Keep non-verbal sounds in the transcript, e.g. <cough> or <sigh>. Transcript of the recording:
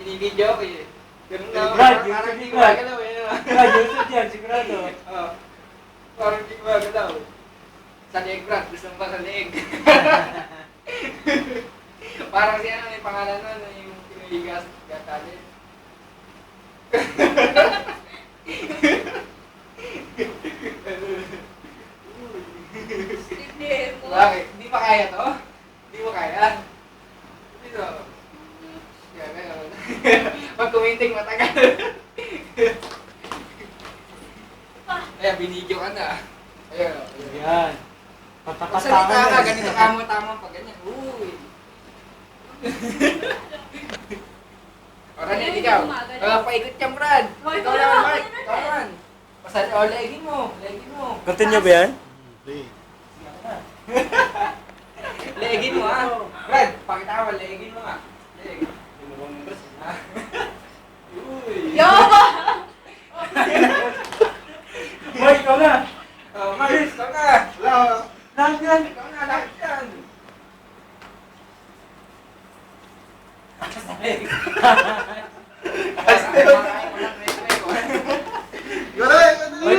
video ko eh. Ganun na, Brad, parang yung parang hindi sabi ko magalaw eh. no? Brad, Yusuf yan, sigurado. Oo. Parang hindi ko magalaw. Sa leeg, Brad. Gusto mo ba sa leeg? <laughs> parang siya ano, yung pangalan nun, yung pinahigas, gatali. Hindi mo. Bakit? Hindi pa kaya to? Hindi mo kaya? Dito. Kaya ganun. <laughs> Pag kuminting matagal. <laughs> Kaya binidyo ka na. Ayun. oh. Yan. Pag Patakatangan salita ka, ganito ka mo tama pag ganyan. Uy. <laughs> Oran yan, ikaw. Wala pa ikot ka, Brad. Wag Ikaw naman, na, Mark. Ikaw eh. naman. Pasal, o, legin mo. Legin mo. Continue ba yan? Legin mo, ha? Brad, pakita mo, legin mo, ha? Leg. Ah. <laughs> Uy. Yo! <laughs> Boy, ikaw na. Oh, Mark, ikaw na. Lahat yan. Ikaw na, lahat yan. Basta leg. <laughs>